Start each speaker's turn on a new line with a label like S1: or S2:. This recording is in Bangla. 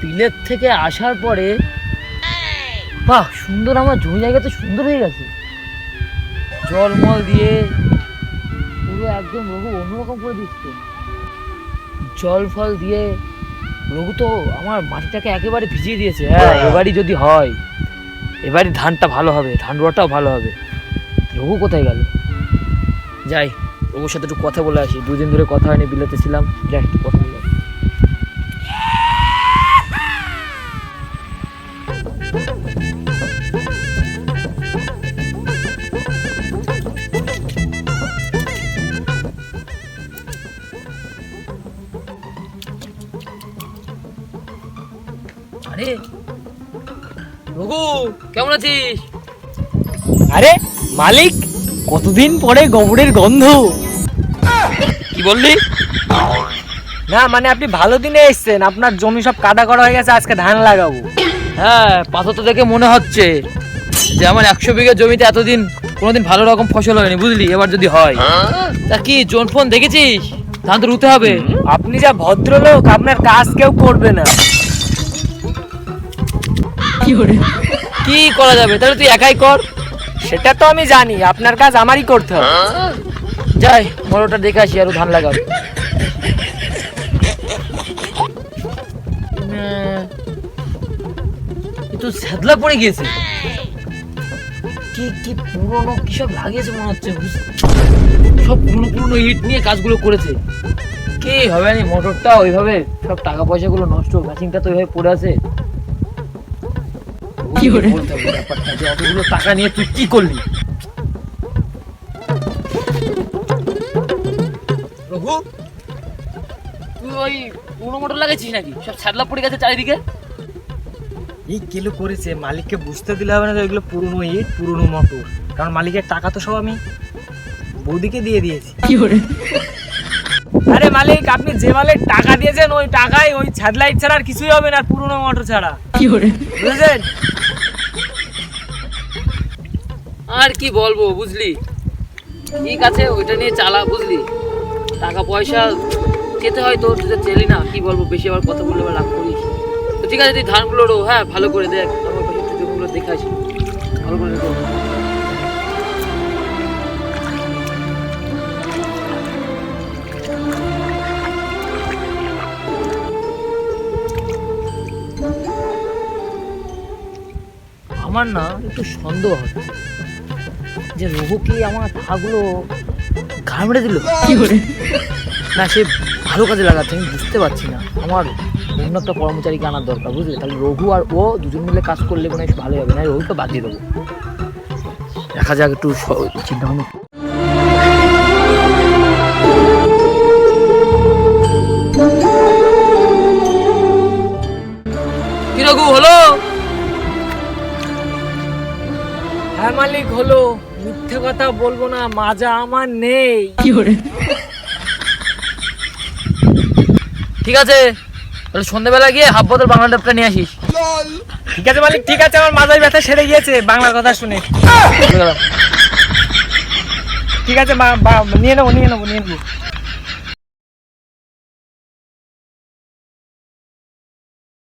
S1: বিলেত থেকে আসার পরে বাহ, সুন্দর আমার জমি জায়গা তো সুন্দর হয়ে গেছে। জলমল দিয়ে পুরো একদম রঘু অন্যরকম করে দিচ্ছে। জল ফল দিয়ে রঘু তো আমার মাটিটাকে একেবারে ভিজিয়ে দিয়েছে। হ্যাঁ এবারই যদি হয়, এবারই ধানটা ভালো হবে, ধান রোয়াটাও ভালো হবে। রঘু কোথায় গেল? যাই, রঘুর সাথে একটু কথা বলে আসি। দুদিন ধরে কথা হয়নি, বিলেতে ছিলাম। যাই, একটু কথা আরে। রঘু কেমন আছিস?
S2: আরে মালিক কতদিন পরে গোবরের গন্ধ?
S1: কি বললি?
S2: না মানে আপনি ভালো দিনে এসেছেন। আপনার জমি সব কাদা করা হয়ে গেছে আজকে ধান লাগাবো।
S1: হ্যাঁ পাথর তো দেখে মনে হচ্ছে যে আমার একশো বিঘা জমিতে এতদিন কোনোদিন ভালো রকম ফসল হয়নি বুঝলি? এবার যদি হয় তা কি জোন ফোন দেখেছিস? ধান তো রুতে হবে।
S2: আপনি যা ভদ্রলোক আপনার কাজ কেউ করবে না।
S1: কি করা? যাবে? তাহলে তুই একাই কর।
S2: সেটা তো আমি জানি, আপনার কাজ আমারই করতে হবে।
S1: যাই মরোটা দেখে আসি, আর ধান লাগাবো। তো স্যাদলা পড়ে গিয়েছে। কি কি পুরনো, কি সব লাগিয়েছে মনে হচ্ছে সব পুরনো পুরনো ইট নিয়ে কাজগুলো করেছে। কি হবে না মোটরটা ওইভাবে সব টাকা পয়সাগুলো নষ্ট ম্যাচিংটা তো ওইভাবে পড়ে আছে। কি বলতে হবে ব্যাপারটা যে অতগুলো টাকা নিয়ে তুই কি করলি? রঘু তুই ওই পুরনো মোটর লাগাইছিস নাকি? সব স্যাদলা পড়ে গেছে চারিদিকে?
S2: এই কেলো করেছে? মালিককে বুঝতে দিলে হবে না যে এগুলো পুরনো ইট পুরনো মোটর। কারণ মালিকের টাকা তো সব আমি বৌদিকে দিয়ে দিয়েছি। কি করে? আরে মালিক আপনি যে মালিক টাকা দিয়েছেন ওই টাকায় ওই ছাদলাইট ছাড়া আর কিছুই হবে না পুরনো মোটর ছাড়া। কি করে? বুঝেছেন?
S1: আর কি বলব, বুঝলি? ঠিক আছে, ওইটা নিয়ে চালা, বুঝলি? টাকা, পয়সা খেতে হয় তো তুই চেলি না, কি বলব, বেশি আবার কথা বললে আবার রাগ করিস? তো ঠিক আছে, তুই ধানগুলো হ্যাঁ ভালো করে দেখ, আমার পাশে দেখে আসি ভালো করে আমার না একটু সন্দেহ হবে যে রঘু কি আমার পাগুলো ঘামড়ে দিল? কি করে? না সে ভালো কাজে লাগাচ্ছে আমি বুঝতে পারছি না। আমার অন্য একটা কর্মচারীকে আনার দরকার বুঝলি? তাহলে রঘু আর ও দুজন মিলে কাজ করলে মনে হয় একটু ভালো হবে না রঘুকে বাদ দিয়ে দেবো। দেখা যাক একটু চিন্তা ভাবনা
S2: মালিক হলো মিথ্যে কথা বলব না মাজা আমার নেই।
S1: ঠিক আছে তাহলে সন্ধ্যেবেলা গিয়ে হাফ বোতল বাংলা ডাবটা নিয়ে আসিস।
S2: ঠিক আছে মালিক ঠিক আছে আমার মাজার ব্যথা সেরে গিয়েছে বাংলার কথা শুনে। ঠিক আছে নিয়ে নেব নিয়ে নেব নিয়ে নেব।